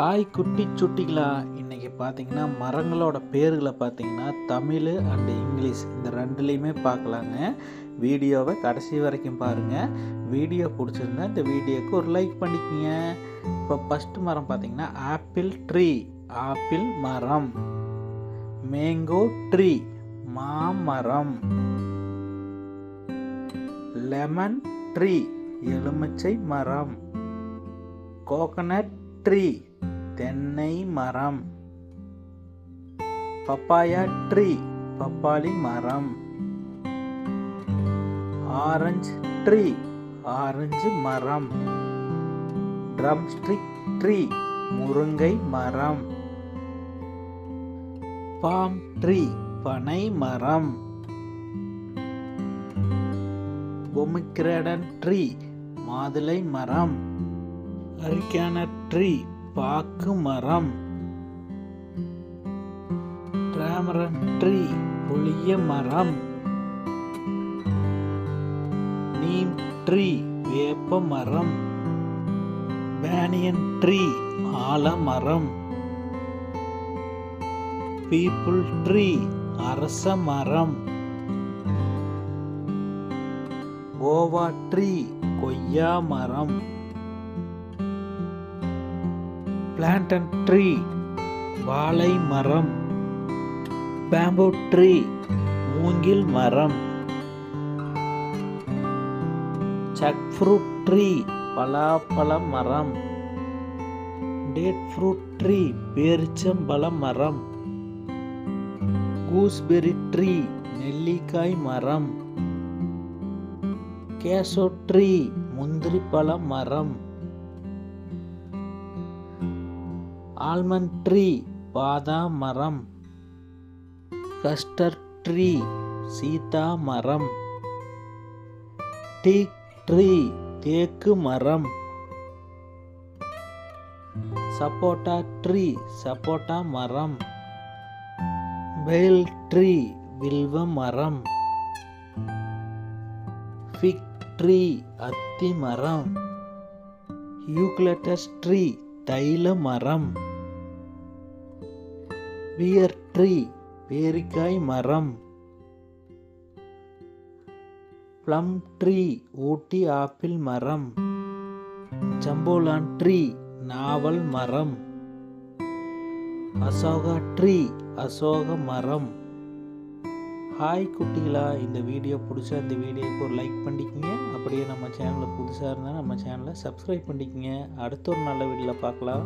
Hi குட்டி சுட்டிகளா. இன்றைக்கி பார்த்தீங்கன்னா மரங்களோட பேர்களை பார்த்தீங்கன்னா தமிழ் அண்டு இங்கிலீஷ் இந்த ரெண்டுலேயுமே பார்க்கலாங்க. வீடியோவை கடைசி வரைக்கும் பாருங்கள் வீடியோ பிடிச்சிருந்தா இந்த வீடியோக்கு ஒரு லைக் பண்ணிக்கோங்க. இப்போ ஃபஸ்ட்டு மரம் பார்த்தீங்கன்னா ஆப்பிள் ட்ரீ ஆப்பிள் மரம். மேங்கோ ட்ரீ மாமரம். லெமன் ட்ரீ எலுமிச்சை மரம். கோகனட் ட்ரீ தென்னை மரம். பப்பாயா ட்ரீ பப்பாளி மரம். ஆரஞ்சு ட்ரீ ஆரஞ்சு மரம். ட்ரம்ஸ்டிக் ட்ரீ முருங்கை மரம். பாம் ட்ரீ பனை மரம். பொமிக்ரடன் ட்ரீ மாதுளை மரம். அரிக்கான ட்ரீ பாக்கு மரம். ட்ரீ புளிய மரம். நீம் ட்ரீ வேப்ப மரம். பேனியன் ட்ரீ ஆலமரம் பீப்புள் ட்ரீ அரச மரம். ஓவா ட்ரீ கொய்யா மரம். பிளான்டன் ட்ரீ வாழை மரம் பேம்போ ட்ரீ மூங்கில் மரம் சக் ஃப்ரூட் ட்ரீ பலாப்பழ மரம் டேட் ஃப்ரூட் ட்ரீ பேரிச்சம்பழ மரம் கூஸ்பெரி ட்ரீ நெல்லிக்காய் மரம் கேசோ ட்ரீ முந்திரி பழ மரம். ஆல்மண்ட் ட்ரீ பாதாம் மரம். கஸ்டர்ட் ட்ரீ சீதா மரம். டீக் ட்ரீ தேக்கு மரம். சப்போட்டா ட்ரீ சப்போட்டா மரம். பெயில் ட்ரீ வில்வ மரம். ஃபிக் ட்ரீ அத்தி மரம். யூக்லட்டஸ் ட்ரீ தைல மரம் பியர் ட்ரீ பேரிக்காய் மரம். ப்ளம் ட்ரீ ஊட்டி ஆப்பிள் மரம். ஜம்போலான் ட்ரீ நாவல் மரம். அசோகா ட்ரீ அசோக மரம். ஹாய் குட்டிகளா. இந்த வீடியோ பிடிச்சா இந்த வீடியோக்கு ஒரு லைக் பண்ணிக்கங்க. அப்படியே நம்ம சேனலில் புதுசாக இருந்தால் நம்ம சேனலை சப்ஸ்கிரைப் பண்ணிக்கங்க. அடுத்த ஒரு நல்ல வீடியோவில் பார்க்கலாம்.